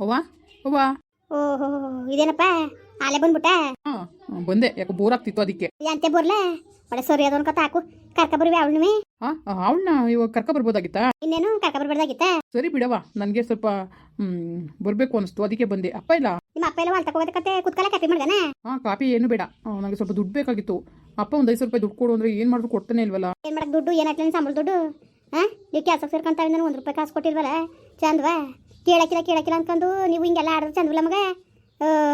ಅವ್ವ ಅವ್ವ ಓಹೋ ಇದೇನಪ್ಪ? ಆಲೆ ಬಂದ್ಬಿಟ್ಟ? ಹಾಂ ಬಂದೆ. ಯಾಕೋ ಬೋರ್ ಆಗ್ತಿತ್ತು ಅದಕ್ಕೆ. ಎಂತೆ ಬೋರ್ಲ? ಒಳ್ಳೆ ಸರಿ ಅದೊಂದು ಕಥ ಹಾಕು. ಕರ್ಕ ಬರ್ವಿ ಅವಳನ್ನೇ ಹಾ ಅವಳನ್ನ ಇವಾಗ ಕರ್ಕ ಬರ್ಬೋದಾಗಿತ್ತಾ? ಇನ್ನೇನು ಕರ್ಕ ಬರ್ಬಾರ್ದಾಗಿತ್ತ ಸರಿ ಬಿಡವಾ ನನಗೆ ಸ್ವಲ್ಪ ಬರ್ಬೇಕು ಅನಿಸ್ತು. ಅದಕ್ಕೆ ಬಂದೆ. ಅಪ್ಪ ಇಲ್ಲ? ನಿಮ್ಮ ಅಪ್ಪ ಎಲ್ಲ ಹೊಲ್ ಕತೆ? ಕುತ್ಕಲ ಕಾಫಿ ಮಾಡ್ದನ? ಹಾ ಕಾಪಿ ಏನು ಬೇಡ. ನನಗೆ ಸ್ವಲ್ಪ ದುಡ್ಡು ಬೇಕಾಗಿತ್ತು. ಅಪ್ಪ ಒಂದು ಐದು ರೂಪಾಯಿ ದುಡ್ಡು ಕೊಡು ಅಂದ್ರೆ ಏನು ಮಾಡಿದ್ರು ಕೊಡ್ತಾನೆ ಇಲ್ವಲ್ಲ? ಏನ್ ಮಾಡಕ್ ದುಡ್ಡು? ಏನ್ ಹಾಕ್ಲಿ ಸಂಬಳ ದುಡ್ಡು? ಹಾ? ನೀವು ಕೆಲಸ ಸೇರ್ಕೊಂತಾವೆ ನಾನು ಒಂದು ರೂಪಾಯಿ ಕಾಸು ಕೊಟ್ಟಿಲ್ವಲ್ಲ? ಚಂದ್ವಾ? ಕೇಳಕ್ಕಿಲ್ಲ ಕೇಳಕ್ಕಿಲ್ಲ ಅನ್ಕೊಂಡು ನೀವು ಹಿಂಗೆಲ್ಲ ಆಡಿದ್ರೆ ಚಂದ ಮಗ.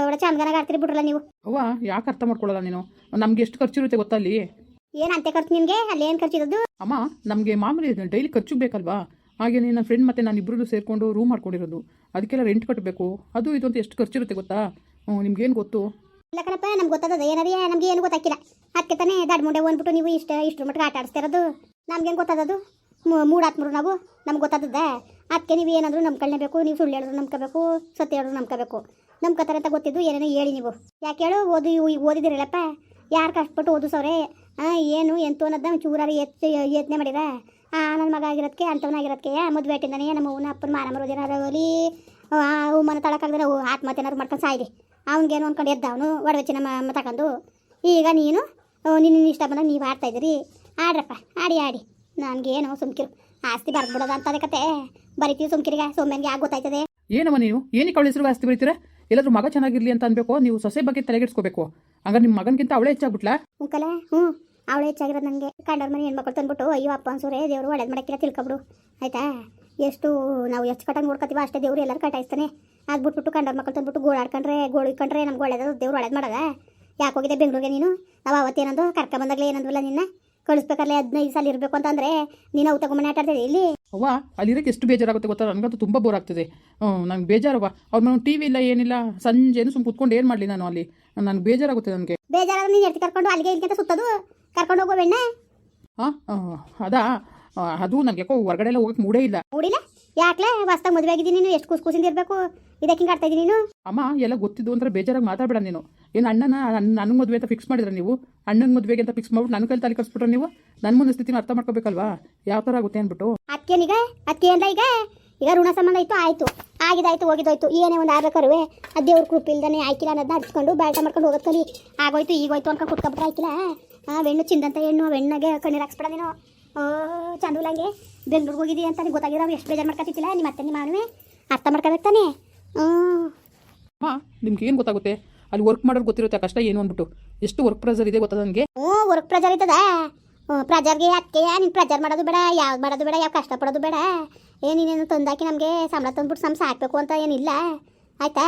ಒಳ್ಳೆ ಚಂದಗನಾಗ ಆಡ್ತೀರಿ ಬಿಡ್ರಲ್ಲ ನೀವು. ಅವ್ವ ಯಾಕೆ ಅರ್ಥ ಮಾಡ್ಕೊಳ್ಳಲ್ಲ ನೀನು? ನಮ್ಗೆ ಎಷ್ಟು ಖರ್ಚಿರುತ್ತೆ ಗೊತ್ತಾ ಅಲ್ಲಿ? ಏನು ಅಂತೆ ಖರ್ಚು ನಿಮಗೆ? ಅಲ್ಲಿ ಏನ್ ಇರೋದು ಅಮ್ಮ ನಮಗೆ ಮಾಮೂಲಿ ಡೈಲಿ ಖರ್ಚು ಬೇಕಲ್ವಾ? ಹಾಗೆ ನನ್ನ ಫ್ರೆಂಡ್ ಮತ್ತು ನಾನು ಇಬ್ಬರು ಸೇರಿಕೊಂಡು ರೂಮ್ ಮಾಡ್ಕೊಂಡಿರೋದು. ಅದಕ್ಕೆಲ್ಲ ರೆಂಟ್ ಕಟ್ಟಬೇಕು ಅದು ಇದು ಅಂತ ಎಷ್ಟು ಖರ್ಚಿರುತ್ತೆ ಗೊತ್ತಾ? ನಿಮ್ಗೇನು ಗೊತ್ತು? ಇಲ್ಲ ಕಣಪ್ಪ ನಮ್ಗೆ ಗೊತ್ತದ ಏನಾರೇ ನಮ್ಗೆ ಏನು ಗೊತ್ತಾಕಿಲ್ಲ. ಅದಕ್ಕೆ ತಾನೇ ದಡ್ ಮುಂಡೆ ಬಂದ್ಬಿಟ್ಟು ನೀವು ಇಷ್ಟ ಇಷ್ಟು ಮಟ್ಟಿಗೆ ಆಟ ಆಡಿಸ್ತಾ ಇರೋದು. ನಮ್ಗೇನು ಗೊತ್ತದದು ಮೂಡಾತ್ಮರು ನಾವು. ನಮ್ಗೆ ಗೊತ್ತಾದದ್ದೆ. ಅದಕ್ಕೆ ನೀವು ಏನಾದರೂ ಬೇಕು, ನೀವು ಸುಳ್ಳು ಹೇಳಿದ್ರು ನಂಬ್ಕೋಬೇಕು, ಸತ್ಯ ಹೇಳಿದ್ರು ನಂಬ್ಕೋಬೇಕು. ನಂಬ್ಕೋತಾರೆ ಅಂತ ಗೊತ್ತಿದ್ದು ಏನೇನೋ ಹೇಳಿ ನೀವು. ಯಾಕೆ ಹೇಳು? ಓದು ಈಗ ಓದಿದಿರಲ್ಲಪ್ಪ. ಯಾರು ಕಷ್ಟಪಟ್ಟು ಓದಿಸೋರೆ ಹಾಂ ಏನು, ಎಂತು ಅನ್ನೋದನ್ನ ಚೂರಾರು ಎತ್ತು ಯತ್ನೆ ಮಾಡಿರ ಆ ನನ್ನ ಮಗ ಆಗಿರೋದಕ್ಕೆ ಅಂಥವನಾಗಿರೋದಕ್ಕೆ ಮದುವೆ ಆಟಿಂದಾನೆ ನಮ್ಮ ಅವನ ಅಪ್ಪನ ಮಾನ ಮರೋದು ಏನಾರು ಆಗಲಿ ಮನ ತಳಕಾಗ್ದ್ರೆ ಆತ್ಮಹತ್ಯೆ ಏನಾದ್ರು ಮಾಡ್ಕೊಂಡು ಸಾಯಿರಿ. ಅವ್ನಿಗೇನು ಅಂದ್ಕೊಂಡು ಎದ್ದ ಅವನು, ಒಡವೆಚ್ಚಿನ ತಗೊಂಡು. ಈಗ ನೀನು ನಿನ್ನ ಇಷ್ಟ ಬಂದಾಗ ನೀವು ಆಡ್ತಾ ಇದ್ದೀರಿ. ಆಡ್ರಪ್ಪ, ಆಡಿ ಆಡಿ. ನನಗೇನು ಸುಮ್ಕಿರು. ಆಸ್ತಿ ಬರ್ಬಿಡೋದ ಅಂತ ಕತೆ. ಬರಿತೀವಿ ಸುಮ್ಕಿರಿಗೆ ಸೋಮ್ಯನ್ಗೆ ಆಗ ಗೊತ್ತಾಯ್ತದೆ? ಏನಮ್ಮ ನೀವು? ಏನಕ್ಕೆ ಅವಳ ಹೆಸರು ಆಸ್ತಿ ಬರೀತೀರಾ? ಎಲ್ಲಾದ್ರೂ ಮಗ ಚೆನ್ನಾಗಿರ್ಲಿ ಅಂತ ಅನ್ಬೇಕು? ನೀವು ಸೊಸೆ ಬಗ್ಗೆ ತಲೆಗೆಡ್ಸ್ಕೋಬೇಕು. ಹಂಗಾರೆ ನಿಮ್ಮ ಮಗನಿಗಿಂತ ಅವಳೇ ಹೆಚ್ಚಾಗ್ಬಿಟ್ಲಾ? ಉಂಕಲ ಹ್ಞೂ ಅವಳು ಹೆಚ್ಚಾಗಿರೋದು ನನಗೆ. ಕಂಡವ್ರ ಮನೆ ಹೆಣ್ಮಕ್ಳು ತಂದ್ಬಿಟ್ಟು ಅಯ್ಯೋ ಅಪ್ಪ ಅನ್ಸೂರೆ ದೇವರು ಒಳ್ಳೇದು ಮಾಡಕ್ಕಿಲ್ಲ ತಿಳ್ಕೊಬಿಡು. ಆಯ್ತಾ? ಎಷ್ಟು ನಾವು ಎಷ್ಟು ಕಟ್ಟಂಗೆ ನೋಡ್ಕೊತೀವೋ ಅಷ್ಟೇ ದೇವ್ರು ಎಲ್ಲರೂ ಕಟಾಯಿಸ್ತಾನೆ. ಅದು ಬಿಟ್ಬಿಟ್ಟು ಕಂಡವ್ರ ಮಕ್ಳು ತಂದ್ಬಿಟ್ಟು ಗೋಳಾಡ್ಕೊಂಡ್ರೆ ಗೋಳು ಇಟ್ಕೊಂಡ್ರೆ ನಮ್ಗೆ ಒಳ್ಳೇದು ದೇವ್ರು ಒಳ್ಳೇದು ಮಾಡದ? ಯಾಕೆ ಹೋಗಿದೆ ಬೆಂಗಳೂರಿಗೆ ನೀನು? ನಾವು ಅವತ್ತೇನಂದು ಕರ್ಕೊಂಬಂದಾಗಲೇ ಏನಂದ್ವಲ್ಲ ನಿನ್ನ? ಕಳಿಸ್ಬೇಕಾದ್ರೆ ಹದಿನೈದು ಸಾಲ ಇರಬೇಕು ಅಂತಂದ್ರೆ ನೀನು ಅವು ತಗೊಂಬನೆ ಆಟ ಇಲ್ಲಿ? ಅವ್ವ ಅಲ್ಲಿರೋಕ್ಕೆ ಎಷ್ಟು ಬೇಜಾರಾಗುತ್ತೆ ಗೊತ್ತಾ? ನನಗಂತೂ ತುಂಬ ಬೋರ್ ಆಗ್ತಿದೆ. ನಂಗೆ ಬೇಜಾರವ್ವ. ಅವ್ರ ಮನೆ ಟಿ ವಿ ಇಲ್ಲ ಏನಿಲ್ಲ. ಸಂಜೆನು ಸುಮ್ಮನೆ ಕುತ್ಕೊಂಡು ಏನು ಮಾಡಲಿ ನಾನು ಅಲ್ಲಿ? ನನಗೆ ಬೇಜಾರಾಗುತ್ತೆ ನನಗೆ. ಬೇಜಾರಾದ್ರೆ ನೀನು ಎತ್ತಿ ಕರ್ಕೊಂಡು ಅಲ್ಲಿಗೆ ಇಲ್ಲಿಗೆ ಅಂತ ಸುತ್ತದು? ಕರ್ಕೊಂಡು ಹೋಗೋ ಬೆಣ್ಣೆ? ಹಾಂ ಅದಾ? ಅದು ನನಗೆ ಯಾಕೋ ಹೊರಗಡೆ ಎಲ್ಲ ಹೋಗಕ್ಕೆ ಮೂಡೇ ಇಲ್ಲ. ನೋಡಿಲ್ಲ ಯಾಕ್ಲೆ? ವಾಸ್ತಾಗ ಮದುವೆ ಆಗಿದ್ದೀನಿ ನೀನು. ಎಷ್ಟು ಕೂಸ್ ಕೂಸಿಂದ ಇರಬೇಕು? ಇದಕ್ಕೆ ಹಿಂಗೆ ಆಡ್ತಾ ಇದ್ದೀನಿ ನೀನು? ಅಮ್ಮ ಎಲ್ಲ ಗೊತ್ತಿದ್ದು ಅಂದ್ರೆ ಬೇಜಾರಾಗಿ ಮಾತಾಡಬೇಡ ನೀನು. ಏನು ಅಣ್ಣನ ನನ್ನ ಮದುವೆ ಅಂತ ಫಿಕ್ಸ್ ಮಾಡಿದ್ರೆ ನೀವು? ಅಣ್ಣನ ಮದುವೆಗೆ ಅಂತ ಫಿಕ್ಸ್ ಮಾಡ್ಬಿಟ್ಟು ನನ್ನ ಕೈಲಿ ತಲೆ ಕಲ್ಸ್ಬಿಟ್ರೆ ನೀವು? ನನ್ನ ಮುಂದೆ ಸ್ಥಿತಿನ ಅರ್ಥ ಮಾಡ್ಕೋಬೇಕಲ್ವಾ? ಯಾವ ಥರ ಆಗುತ್ತೆ ಅಂದ್ಬಿಟ್ಟು. ಈಗ ಅದಕ್ಕೆ ಅಂದ್ರೆ ಈಗ ಈಗ ಋಣ ಸಂಬಂಧ ಇತ್ತು ಆಯಿತು. ಆಗಿದಾಯ್ತು ಹೋಗಿದೋಯ್ತು ಏನೇ ಒಂದು ಆಗ್ಬೇಕಾರುವೆ ಆ ದೇವ್ರ ಕೃಪೆ ಇಲ್ದೇ ಆಯ್ಕಿಲ್ಲ ಅನ್ನೋದನ್ನ ಹಚ್ಕೊಂಡು ಬ್ಯಾಟ ಮಾಡ್ಕೊಂಡು ಹೋಗೋದು ಕಲಿ. ಆಗೋಯ್ತು ಈಗೋಯ್ತು ಅನ್ಕೊಂಡು ಕುಟ್ಕೊಬಿಟ್ರೆ ಆಯ್ಕಿಲ್ಲ. ಆ ಹೆಣ್ಣು ಚಿಂದಂತ ಹೆಣ್ಣು ಹೆಣ್ಣಾಗೆ ಕಣ್ಣೀರು ಹಾಕ್ಸ್ಬೇಡ ನೀನು. ಚಂದುಲಂಗೆ ಬೆಂಗ್ಳೂರಿಗೆ ಹೋಗಿದ್ದೀವಿ ಅಂತ ನಿಂಗೆ ಗೊತ್ತಾಗಿರೋ ಎಷ್ಟು ಬೇಜಾರು ಮಾಡ್ಕೊತಿತ್ತಿಲ್ಲ ನಿಮ್ಮ ಅತ್ತೆ ನಿಮ್ಮ ಅರ್ಥ ಮಾಡ್ಕೋಬೇಕು ತಾನೇ? ಹ್ಞೂ ಅಮ್ಮ ನಿಮ್ಗೆ ಏನು ಗೊತ್ತಾಗುತ್ತೆ? ಅಲ್ಲಿ ವರ್ಕ್ ಮಾಡೋರು ಗೊತ್ತಿರುತ್ತೆ ಕಷ್ಟ ಏನು ಅಂದ್ಬಿಟ್ಟು. ಎಷ್ಟು ವರ್ಕ್ ಪ್ರೆಷರ್ ಇದೆ ಗೊತ್ತದ ನನಗೆ ಹ್ಞೂ ವರ್ಕ್ ಪ್ರೆಜರ್ ಇದ್ದದ ಪ್ರಜರ್ಗೆ ಅದಕ್ಕೆ ನೀನು ಪ್ರೆಜರ್ ಮಾಡೋದು ಬೇಡ ಯಾವ್ದು ಮಾಡೋದು ಬೇಡ ಯಾವ ಕಷ್ಟ ಪಡೋದು ಬೇಡ. ಏನೇನೇನು ನೀನೇನು ತಂದಾಕಿ ನಮಗೆ ಸಂಬಳ ತಂದ್ಬಿಟ್ಟು ಸಂಸ ಹಾಕಬೇಕು ಅಂತ ಏನಿಲ್ಲ. ಆಯ್ತಾ?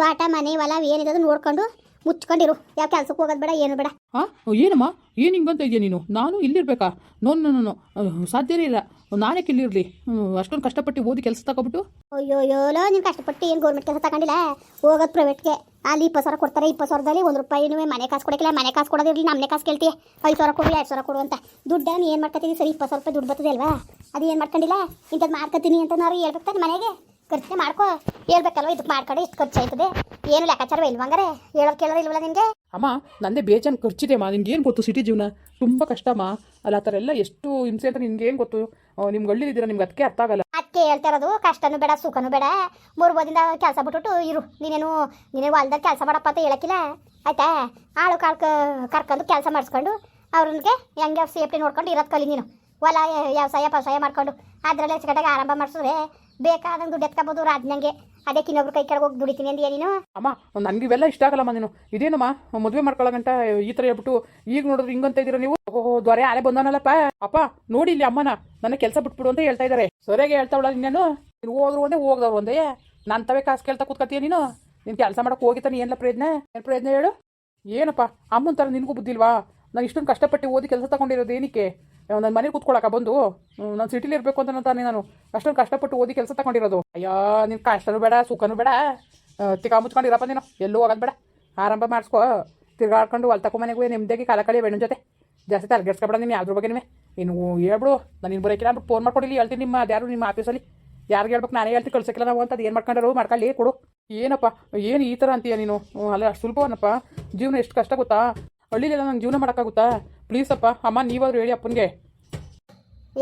ತೋಟ ಮನೆ ಹೊಲ ಏನಿದೆ ನೋಡ್ಕೊಂಡು ಮುಚ್ಕೊಂಡಿರು. ಯಾವ ಕೆಲ್ಸಕ್ಕೆ ಹೋಗೋದು ಬೇಡ ಏನು ಬೇಡ. ಹಾಂ ಏನಮ್ಮ? ಏನು ಹಿಂಗಂತ ಇದೆಯಾ ನೀನು? ನಾನು ಇಲ್ಲಿರ್ಬೇಕಾ? ನೋ ನೋ ನೋ ಸಾಧ್ಯನೇ ಇಲ್ಲ. ನಾನೇ ಇಲ್ಲಿರಲಿ? ಅಷ್ಟೊಂದು ಕಷ್ಟಪಟ್ಟು ಓದಿ ಕೆಲಸ ತಗೊಬಿಟ್ಟು? ಅಯ್ಯೋ ಯೋಲೋ ನೀನು ಕಷ್ಟಪಟ್ಟು ಏನು ಗೌರ್ಮೆಂಟ್ ಕೆಲಸ ತಗೊಂಡಿಲ್ಲ? ಹೋಗೋದು ಪ್ರೈವೇಟ್ಗೆ ಅಲ್ಲಿ ಇಪ್ಪತ್ತು ಸಾವಿರ ಕೊಡ್ತಾರೆ, ಇಪ್ಪತ್ತು ಸಾವಿರದಲ್ಲಿ ಒಂದು ರೂಪಾಯಿನೂ ಮನೆ ಕಾಸು ಕೊಡಕ್ಕಿಲ್ಲ, ಮನೆ ಕಾಸು ಕೊಡೋದಿರಲಿ ನಮ್ಮನೆ ಕಾಸು ಕೇಳ್ತೀಯ. ಐದು ಸಾವಿರ ಕೊಡು, ಎರಡು ಸಾವಿರ ಕೊಡು ಅಂತ. ದುಡ್ಡು ನೀನು ಏನು ಮಾಡ್ಕೊತೀನಿ ಸರಿ, ಇಪ್ಪತ್ತು ಸಾವಿರ ರೂಪಾಯಿ ದುಡ್ಡು ಬರ್ತದೆ ಅಲ್ವಾ? ಅದು ಏನು ಮಾಡ್ಕೊಂಡಿಲ್ಲ? ಇಂಥದ್ದು ಮಾಡ್ಕೊತೀನಿ ಅಂತ ನಾವು ಹೇಳ್ಬೇಕು ತಾನೆ ಮನೆಗೆ. ಖರ್ಚು ಮಾಡ್ಕೋ. ಹೇಳ್ಬೇಕಲ್ವ ಇದಕ್ಕೆ ಮಾಡ್ಕೊಂಡು ಇಷ್ಟು ಖರ್ಚು ಆಯ್ತದೆ ಏನು ಲೆಕ್ಕಾಚಾರವೇ ಇಲ್ವಂಗಾರೆ ಹೇಳೋದು ಕೇಳೋದು ಇಲ್ವಲ್ಲ ನಿನಗೆ? ಅಮ್ಮ, ನಂದೇ ಬೇಜಾನ್ ಖರ್ಚಿದೆ ಅಮ್ಮ ಏನು ಗೊತ್ತು ಸಿಟಿ ಜೀವನ? ತುಂಬ ಕಷ್ಟಮ್ಮ ಅಲ್ಲ, ಆ ಥರ ಎಲ್ಲ ಎಷ್ಟು ಹಿಂಸೆ ಅಂತ ನಿಮ್ಗೆ ಏನು ಗೊತ್ತು ನಿಮ್ಗೆ ಹಳ್ಳಿಲಿದ್ದೀರಾ ನಿಮ್ಗೆ ಅದಕ್ಕೆ ಅರ್ಥ ಆಗಲ್ಲ. ಅದಕ್ಕೆ ಹೇಳ್ತಾ ಇರೋದು, ಕಷ್ಟನೂ ಬೇಡ, ಸುಖನೂ ಬೇಡ. ಮೂರು ಬೋದಿಂದ ಕೆಲಸ ಬಿಟ್ಬಿಟ್ಟು ಇರು, ನೀನೇನು, ನೀನೇ ಹೊಲ್ದಾಗ ಕೆಲಸ ಮಾಡಪ್ಪ ಅಂತ ಹೇಳಕ್ಕಿಲ್ಲ? ಆಯ್ತಾ? ಆಳು ಕಾಳ್ಕ ಕರ್ಕೊಂಡು ಕೆಲಸ ಮಾಡಿಸ್ಕೊಂಡು ಅವ್ರಿಗೆ ಹೆಂಗೆ ಸೇಫ್ಟಿ ನೋಡ್ಕೊಂಡು ಇರೋದು ಕಲಿ ನೀನು. ಹೊಲ, ವ್ಯವಸಾಯ ಪವಸಾಯ ಮಾಡ್ಕೊಂಡು. ಅದರಲ್ಲೇ ಹೆಚ್ಚುಕಟ್ಟಾಗಿ ಆರಂಭ ಮಾಡಿಸಿದ್ರೆ ಬೇಕಾದಂಗೆ ದುಡ್ಡು ಎತ್ಕೋಬೋದು ರಾಜ್ನಂಗೆ ಅದಕ್ಕೆ ಇನ್ನೊಬ್ರು ಕೈ ಕೆಳಗೆ ಹೋಗಿ ದುಡಿತೀನಿ ಅಂದ್ಯಾ ನೀನು? ಅಮ್ಮ, ನನಗೆ ಇವೆಲ್ಲ ಇಷ್ಟ ಆಗಲ್ಲಮ್ಮ ನೀನು. ಇದೇನಮ್ಮ, ಮದುವೆ ಮಾಡ್ಕೊಳ್ಳೋಗಂಟ ಈ ಥರ ಹೇಳ್ಬಿಟ್ಟು ಈಗ ನೋಡಿದ್ರೆ ಹಿಂಗಂತ ಇದ್ದೀರಾ ನೀವು? ಓಹೋ ದೊರೆ ಆಲೆ ಬಂದಾನಲ್ಲಪ್ಪ ಅಪ್ಪ, ನೋಡಿ ಇಲ್ಲಿ ಅಮ್ಮನ. ನನ್ನ ಕೆಲಸ ಬಿಟ್ಬಿಡು ಅಂತ ಹೇಳ್ತಾ ಇದ್ದಾರೆ ಸರಿಯಾಗಿ ಹೇಳ್ತಾವಳ ನೀನು ನೀನು ಹೋದ್ರು ಒಂದೇ, ಹೋಗ್ದವ್ರು ಒಂದೇ. ನಾನು ತವೇ ಕಾಸು ಕೇಳ್ತಾ ಕೂತ್ಕತ್ತೀಯ ನೀನು? ನೀನು ಕೆಲಸ ಮಾಡಕ್ಕೆ ಹೋಗಿತ್ತಾನೆ ಏನಿಲ್ಲ ಪ್ರಯತ್ನ? ಏನು ಪ್ರಯತ್ನ ಹೇಳು? ಏನಪ್ಪ, ಅಮ್ಮನ ಥರ ನಿನಗೂ ಬುದ್ಧಿಲ್ವಾ ನಾನು ಇಷ್ಟೊಂದು ಕಷ್ಟಪಟ್ಟು ಓದಿ ಕೆಲಸ ತಗೊಂಡಿರೋದು ಏನಕ್ಕೆ? ನನ್ನ ಮನೇಲಿ ಕೂತ್ಕೊಳಕ ಬಂದು. ನಾನು ಸಿಟಿಲಿ ಇರಬೇಕು ಅಂತ ತಾನೇ ನಾನು. ಅಷ್ಟೊಂದು ಕಷ್ಟಪಟ್ಟು ಓದಿ ಕೆಲಸ ತಗೊಂಡಿರೋದು. ಅಯ್ಯೋ ನಿನ್ನ ಕಷ್ಟನೂ ಬೇಡ, ಸುಖನೂ ಬೇಡ. ತಿಕ್ಕ ಮುಚ್ಕೊಂಡಿರಪ್ಪ ನೀನು. ಎಲ್ಲೂ ಹೋಗೋದು ಬೇಡ. ಆರಂಭ ಮಾಡಿಸ್ಕೋ. ತಿರ್ಗಾಡ್ಕೊಂಡು ಹೊಲ್ ತಕೊ ಮನೆಗೆ ನಿಮ್ದಾಗಿ ಕಾಲ ಕಳಿ ಬೆಣ್ಣ ಜೊತೆ. ಜಾಸ್ತಿ ತಲೆಗೆಡ್ಸ್ಕೊಬೇಡ ನೀನು ಯಾವ್ದ್ರ ಬಗ್ಗೆ ನೀವೇ ನೀನು ಹೇಳ್ಬಿಡು. ನಾನು ಇನ್ನು ಬರೋಕಿಲ್ಲ ಅಂದ್ಬಿಟ್ಟು ಫೋನ್ ಮಾಡ್ಕೊಡಿಲಿ, ಹೇಳ್ತೀನಿ ನಿಮ್ಮ ಯಾರು ನಿಮ್ಮ ಆಫೀಸಲ್ಲಿ ಯಾರಿಗೆ ಹೇಳ್ಬೇಕು ನಾನೇ ಹೇಳ್ತೀನಿ ಕಳ್ಸಕ್ಕಿಲ್ಲ ನಾವು ಅಂತ ಏನು ಮಾಡ್ಕೊಂಡರು, ಮಾಡ್ಕೊಳ್ಳಿ, ಕೊಡು. ಏನಪ್ಪ, ಏನು ಈ ಥರ ಅಂತೀಯ ನೀನು? ಅಲ್ಲ, ಅಷ್ಟು ಸುಲಭವನಪ್ಪ. ಜೀವನ ಎಷ್ಟು ಕಷ್ಟ ಗೊತ್ತಾ? ಹಳ್ಳಿಲೆಲ್ಲ ನಂಗೆ ಜೀವನ ಮಾಡೋಕ್ಕಾಗುತ್ತಾ? ಪ್ಲೀಸಪ್ಪ ಅಮ್ಮ ನೀವಾದ್ರು ಹೇಳಿ ಅಪ್ಪನಿಗೆ.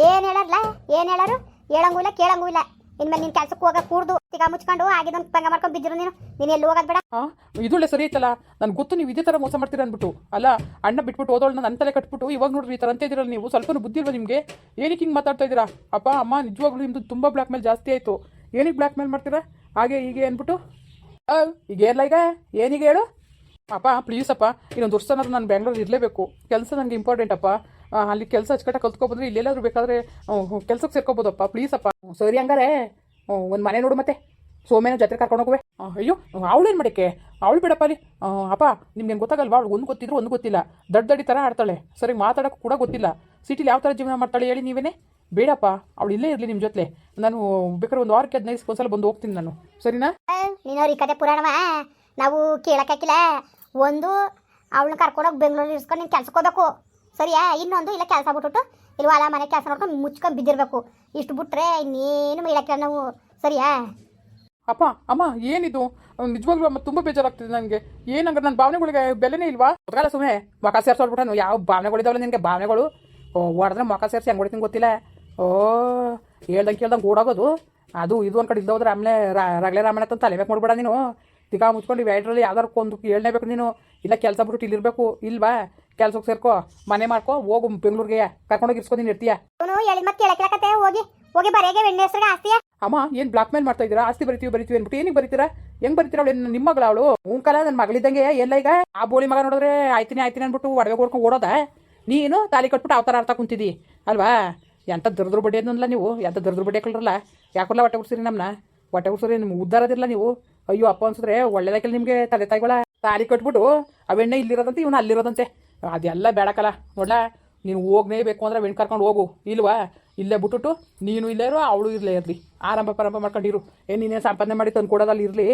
ಏನು ಹೇಳಲ್ಲ ಏನು ಹೇಳಾರು? ಹೇಳಂಗೂ ಇಲ್ಲ ಕೇಳಂಗೂ ಇಲ್ಲ. ಇನ್ಮೇಲೆ ನಿನ್ ಕೆಲ್ಸಕ್ಕೆ ಹೋಗ ಕೂಡ್ದು ತಿಗ ಮುಚ್ಕೊಂಡು ಆಗಿದೊಂದು ಪಂಗ ಮಾಡ್ಕೊಂಡು ಬಿದ್ದಿರು ನೀನು. ನೀನು ಎಲ್ಲಿ ಹೋಗೋದ್ ಬೇಡ? ಹಾಂ ಇದೊಳ್ಳೆ ಸರಿ ಐತಲ್ಲ? ನನ್ಗೆ ಗೊತ್ತು ನೀವು ಇದೇ ಥರ ಮೋಸ ಮಾಡ್ತೀರ ಅಂದ್ಬಿಟ್ಟು. ಅಲ್ಲ ಅಣ್ಣ ಬಿಟ್ಬಿಟ್ಟು ಓದೋಳನ್ನ ನನ್ನ ತಲೆ ಕಟ್ಬಿಟ್ಟು ಇವಾಗ ನೋಡ್ರಿ ಈ ಥರ ಅಂತ ಇದ್ದೀರಲ್ಲ ನೀವು. ಸ್ವಲ್ಪ ಬುದ್ಧಿ ಇಲ್ವಾ ನಿಮಗೆ? ಏನಕ್ಕೆ ಹಿಂಗೆ ಮಾತಾಡ್ತಾ ಇದ್ದೀರಾ? ಅಪ್ಪ ಅಮ್ಮ ನಿಜವಾಗ್ಲೂ ನಿಮ್ಮದು ತುಂಬ ಬ್ಲ್ಯಾಕ್ ಮೇಲ್ ಜಾಸ್ತಿ ಆಯಿತು. ಏನಕ್ಕೆ ಬ್ಲ್ಯಾಕ್ ಮೇಲ್ ಮಾಡ್ತೀರಾ? ಹಾಗೆ ಹೀಗೆ ಅಂದ್ಬಿಟ್ಟು. ಈಗ ಏನಿಲ್ಲ ಈಗ? ಏನೀಗ ಹೇಳು? ಅಪ್ಪ ಪ್ಲೀಸ್ ಅಪ್ಪ, ಇನ್ನೊಂದು ವರ್ಷ ಅನ್ನೋದು ನಾನು ಬೆಂಗಳೂರು ಇರಲೇಬೇಕು. ಕೆಲಸ ನನಗೆ ಇಂಪಾರ್ಟೆಂಟ್ ಅಪ್ಪ. ಅಲ್ಲಿ ಕೆಲಸ ಅಚ್ಚುಕಟ್ಟಾಗಿ ಕಲ್ತ್ಕೊಬಂದ್ರೆ ಇಲ್ಲೆಲ್ಲಾದ್ರೂ ಬೇಕಾದ್ರೆ ಕೆಲಸಕ್ಕೆ ಸೇರ್ಕೋಬೋದಪ್ಪ ಪ್ಲೀಸ್ ಅಪ್ಪ. ಸರಿ ಹಂಗಾರೆ. ಒಂದು ಮನೆ ನೋಡು ಮತ್ತೆ. ಸೋಮೇನ ಜಾತ್ರೆ ಕರ್ಕೊಂಡು ಹೋಗುವೆ. ಅಯ್ಯೋ ಅವಳೇನು ಮಾಡಕ್ಕೆ? ಅವಳು ಬಿಡಪ್ಪ ಅಲ್ಲಿ. ಅಪ್ಪ ನಿಮ್ಗೇನು ಗೊತ್ತಾಗಲ್ವಾ? ಅವಳು ಒಂದು ಗೊತ್ತಿದ್ರು ಒಂದು ಗೊತ್ತಿಲ್ಲ. ದಡ್ಡ ದಡ್ಡಿ ಥರ ಆಡ್ತಾಳೆ. ಸರಿ, ಮಾತಾಡೋಕ್ಕೂ ಕೂಡ ಗೊತ್ತಿಲ್ಲ. ಸಿಟಿಲಿ ಯಾವ ಥರ ಜೀವನ ಮಾಡ್ತಾಳೆ ಹೇಳಿ ನೀವೇನೇ? ಬೇಡಪ್ಪ, ಅವಳು ಇಲ್ಲೇ ಇರಲಿ ನಿಮ್ಮ ಜೊತೆ ನಾನು ಬೇಕಾದ್ರೆ ಒಂದು ವಾರಕ್ಕೆ ಹದಿನೈದು ಒಂದ್ಸಲ ಬಂದು ಹೋಗ್ತೀನಿ ನಾನು. ಸರಿನಾ? ನೀನು ಕತೆ ಪುರಾಣವ? ನಾವು ಕೇಳಕ್ಕಾಕಿಲ್ಲ ಒಂದು ಅವಳನ್ನ ಕರ್ಕೊಂಡೋಗಿ ಬೆಂಗಳೂರು ಇಸ್ಕೊಂಡು ನೀನು ಕೆಲ್ಸಕ್ಕೆ ಹೋಗ್ಬೇಕು. ಸರಿಯಾ? ಇನ್ನೊಂದು ಇಲ್ಲ ಕೆಲಸ ಬಿಟ್ಬಿಟ್ಟು ಇಲ್ಲಿ ಅಲ್ಲ ಮನೆ ಕೆಲಸ ನೋಡ್ಕೊಂಡು ಮುಚ್ಕೊಂಡು ಬಿದ್ದಿರಬೇಕು. ಇಷ್ಟು ಬಿಟ್ರೆ ಇನ್ನೇನು ಮೇಲಕ್ಕಿಲ್ಲ ನಾವು. ಸರಿಯಾ? ಅಪ್ಪ, ಅಮ್ಮ, ಏನಿದು? ನಿಜವಾಗ್ಲೂ ಅಮ್ಮ ತುಂಬ ಬೇಜಾರಾಗ್ತಿದೆ ನನಗೆ. ಏನಂದ್ರೆ ನನ್ನ ಭಾವನೆಗಳಿಗೆ ಬೆಲೆನೇ ಇಲ್ವಾ? ಮೊದಲ ಸುಮ್ಮನೆ ಮೊಕ ನೀವು ಯಾವ ಭಾವನೆಗಳಿದಾವಲ್ಲ ನಿನಗೆ? ಭಾವನೆಗಳು? ಓ, ಹೊಡೆದ್ರೆ ಮೊಕ ಸೇರಿಸಿ ಹೆಂಗೆ ಹೊಡಿತೀನಿ ಗೊತ್ತಿಲ್ಲ. ಓ, ಹೇಳ್ದಂಗೆ ಕೇಳ್ದಂಗೆ ಓಡೋಗೋದು. ಅದು, ಇದು ಒಂದು ಕಡೆ ಇಲ್ದೋದ್ರೆ ಆಮೇಲೆ ರಗಳೆ ರಾಮಣ್ಣ ಅಂತ ತಲೆ ಬೇಕು ನೋಡ್ಬೇಡ ನೀನು. ತಿಗಾ ಮುಚ್ಕೊಂಡು ಇವೆರಡರಲ್ಲಿ ಯಾವ್ದಾರು ಒಂದು ಹೇಳ್ನೇಬೇಕು ನೀನು ಇಲ್ಲ ಕೆಲಸ ಬಿಟ್ಬಿಟ್ಟು ಇಲ್ಲಿರ್ಬೇಕು ಇಲ್ವಾ? ಕೆಲ್ಸಕ್ಕೆ ಸೇರ್ಕೋ ಮನೆ ಮಾಡ್ಕೋ ಹೋಗು ಬೆಂಗಳೂರಿಗೆ ಕರ್ಕೊಂಡೋಗಿ ಇರ್ಸ್ಕೊಂಡು ನೀನು ಇರ್ತೀಯ. ಹೋಗಿ ಹೋಗಿ ಬರೆಗೆ ಬೆಣ್ಣೆ ಆಸ್ತಿಯ ಅಮ್ಮ ಏನು ಬ್ಲಾಕ್ ಮೇಲ್ ಮಾಡ್ತಾ ಇದ್ದೀರಾ? ಆಸ್ತಿ ಬರಿತೀವಿ ಬರಿತೀವಿ ಅನ್ಬಿಟ್ಟು ಏನಿಗೆ ಬರೀತೀರಾ? ಹೆಂಗ್ ಬರೀತೀರಾ ಅವಳು? ನಿಮ್ಮ ಮಗಳ ಅವಳು? ಹ್ಞೂ ಕಲ ನನ್ನ ಮಗಳಿದ್ದಂಗೆ ಎಲ್ಲ ಈಗ? ಆ ಬೋಳಿ ಮಗ ನೋಡಿದ್ರೆ ಆಯ್ತೀನಿ ಆಯ್ತೀನಿ ಅನ್ಬಿಟ್ಟು ಒಡವೆ ಕೊಡ್ಕೊಂಡು ಓಡೋದ? ನೀನು ತಾಲಿ ಕಟ್ಬಿಟ್ಟು ಅವತಾರ ಅರ್ಥ ಕುಂತಿದ್ದಿ ಅಲ್ವಾ? ಎಂಥ ದರ್ದ್ರ ಬಡ್ಡಿ ಅನ್ನಲ್ಲ ನೀವು ಎಂಥ ದರ್ದ್ರ ಬಡ್ಡಿ ಹಾಕಲ್ರಲ್ಲ ಯಾಕಲ್ಲ ಹೊಟ್ಟೆ ಉಡ್ಸಿರಿ ನಮ್ಮನ್ನ ಹೊಟ್ಟೆ ಉಡ್ಸಿರಿ ನಿಮ್ಗೆ ಉದ್ದಾರದಿಲ್ಲ ನೀವು? ಅಯ್ಯೋ, ಅಪ್ಪ ಅನ್ಸಿದ್ರೆ ಒಳ್ಳೇದಾಗಲಿ ನಿಮಗೆ, ತಲೆ ತಾಯಿಗಳ. ತಾರಿ ಕಟ್ಬಿಟ್ಟು ಅವೆಣ್ಣೆ ಇಲ್ಲಿರೋದಂತೆ, ಇವನು ಅಲ್ಲಿರೋದಂತೆ. ಅದೆಲ್ಲ ಬೇಡಕಲ್ಲ ನೋಡ್ಲಾ, ನೀನು ಹೋಗ್ನೇಬೇಕು ಅಂದ್ರೆ ವೆಣ್ ಕರ್ಕೊಂಡು ಹೋಗು. ಇಲ್ವಾ? ಇಲ್ಲೇ ಬಿಟ್ಟುಟ್ಟು ನೀನು ಇಲ್ಲೇ ಇರು, ಅವಳು ಇರಲೇ ಇರಲಿ. ಆರಂಭ ಪ್ರಾರಂಭ ಮಾಡ್ಕೊಂಡಿರು. ಏ ನೀನೇ ಸಂಪಾದನೆ ಮಾಡಿ ತಂದು ಕೊಡೋದಲ್ಲಿ ಇರಲಿ?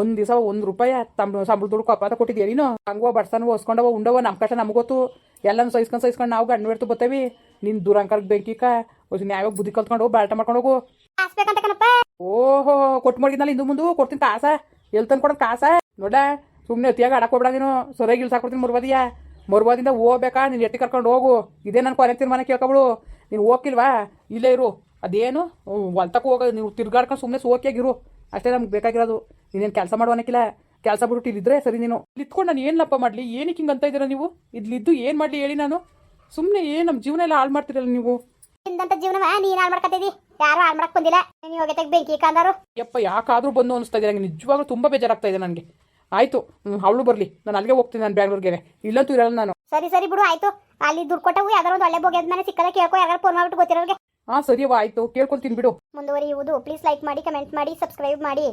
ಒಂದು ದಿವಸ ಒಂದು ರೂಪಾಯಿ ತಮ್ಮ ಸಂಬಳ ದುಡ್ಡು ಅಪಾತ ಕೊಟ್ಟಿದ್ದೆ ನೀನು? ಹಂಗೋ, ಬಡ್ಸನ್ವೋ, ಹೊಸ್ಕೊಂಡವ, ಉಂಡವ ನಮ್ಮ ಕಷ್ಟ ನಮ್ಗೆ ಗೊತ್ತು. ಎಲ್ಲನೂ ಸಹಿಸ್ಕೊಂಡು ಸಹಿಸ್ಕೊಂಡು ನಾವು ಗಂಡು ಬೆಡ್ತು ಬರ್ತೇವಿ ನಿನ್ನ ದುರಂಕರ್ಗೆ ಬೆಂಕಿಕ ನ್ಯಾಯವಾಗಿ ಬುದ್ಧಿ ಕಲ್ತ್ಕೊಂಡು ಹೋಗಿ ಬಾಟ ಮಾಡ್ಕೊಂಡು ಹೋಗು. ಓಹೋ, ಕೊಟ್ಟು ಮಾಡಿದ್ನಲ್ಲ ಇಂದು ಮುಂದೆ, ಕೊಡ್ತೀನಿ ಕಾಸ ಎಲ್ಲಿ ತಂದು ಕೊಡೋದು ಕಾಸ? ನೋಡ ಸುಮ್ಮನೆ ಅತಿಯಾಗಿ ಹೋಗ್ಬಿಡ ನೀನು. ಸರಿಯಾಗಿ ಇಳ್ಸಾಕೊಡ್ತೀನಿ ಮುರ್ಬದಿಯ ಮುರ್ಬದಿಂದ ಹೋಗ್ಬೇಕಾ? ನೀನು ಎಟ್ಟಿ ಕರ್ಕೊಂಡು ಹೋಗು. ಇದೇ ನನ್ನ ಕೊನೆ ಮನೆ ಕೇಳ್ಕೊಬಿಡು. ನೀನು ಹೋಗಿಲ್ವಾ ಇಲ್ಲೇ ಇರು. ಅದೇನು? ಹೊಲ್ತಕ್ಕೆ ಹೋಗ, ನೀವು ತಿರ್ಗಾಡ್ಕೊಂಡು ಸುಮ್ಮನೆ ಸೋಕಿಯಾಗಿರು ಅಷ್ಟೇ ನಮ್ಗೆ ಬೇಕಾಗಿರೋದು. ನೀನೇನು ಕೆಲಸ ಮಾಡುವನಕ್ಕಿಲ್ಲ. ಕೆಲಸ ಬಿಟ್ಟು ಇಲ್ಲಿದ್ರೆ ಸರಿ ನೀನು. ಇತ್ಕೊಂಡು ನಾನು ಏನಪ್ಪ ಮಾಡಲಿ? ಏನಕ್ಕೆ ಹಿಂಗೆ ಅಂತ ಇದ್ದೀರಾ ನೀವು? ಇಲ್ಲಿದ್ದು ಏನು ಮಾಡಲಿ ಹೇಳಿ ನಾನು? ಸುಮ್ಮನೆ ಏನು ನಮ್ಮ ಜೀವನ ಎಲ್ಲ ಹಾಳು ಮಾಡ್ತೀರಲ್ಲ ನೀವು? ಇಂದಂತ ಜೀವನ ನೀನ್ ಹಾಳು ಮಾಡ್ಕೊತಿದಿ ಯಾರು ಹಾಳು ಮಾಡಕ್ ಬಂದಿಲ್ಲ. ನೀನ್ ಹೋಗಿ ಬೆಂಕಿ ಕಾಂದಾರು. ಯಪ್ಪ ಯಾಕಾದ್ರೂ ಬಂದು ಅನಿಸ್ತಾ ಇದೆ ನನಗೆ ನಿಜವಾಗ್ಲೂ ತುಂಬಾ ಬೇಜಾರಾಗ್ತಾ ಇದೆ ನನಗೆ. ಆಯ್ತು ಅವಳು ಬರಲಿ. ನಾನು ಅಲ್ಲಿಗೆ ಹೋಗ್ತೀನಿ ನಾನು ಬ್ಯಾಂಗ್ಳೂರ್ಗೆ ಇಲ್ಲಂತೂ ಇರಲ್ಲ ನಾನು. ಸರಿ ಸರಿ ಬಿಡು ಆಯ್ತು. ಅಲ್ಲಿ ದುಡ್ಡು ಕೊಟ್ಟವು ಯಾವ್ದಾರ ಒಂದು ಒಳ್ಳೆ ಬೋಗ್ಯದ ಮನೆ ಸಿಕ್ಕದ ಕೇಳ್ಕೊ ಯಾರು ಫೋನ್ ಮಾಡ್ಬಿಟ್ಟು ಗೊತ್ತಿರೋರಿಗೆ. ಹಾಂ ಸರಿ ಆಯಿತು. ಕೇಳ್ಕೊಳ್ತೀನಿ ಬಿಡು. ಮುಂದುವರಿಯುವುದು. ಪ್ಲೀಸ್ ಲೈಕ್ ಮಾಡಿ ಕಮೆಂಟ್ ಮಾಡಿ ಸಬ್ಸ್ಕ್ರೈಬ್ ಮಾಡಿ.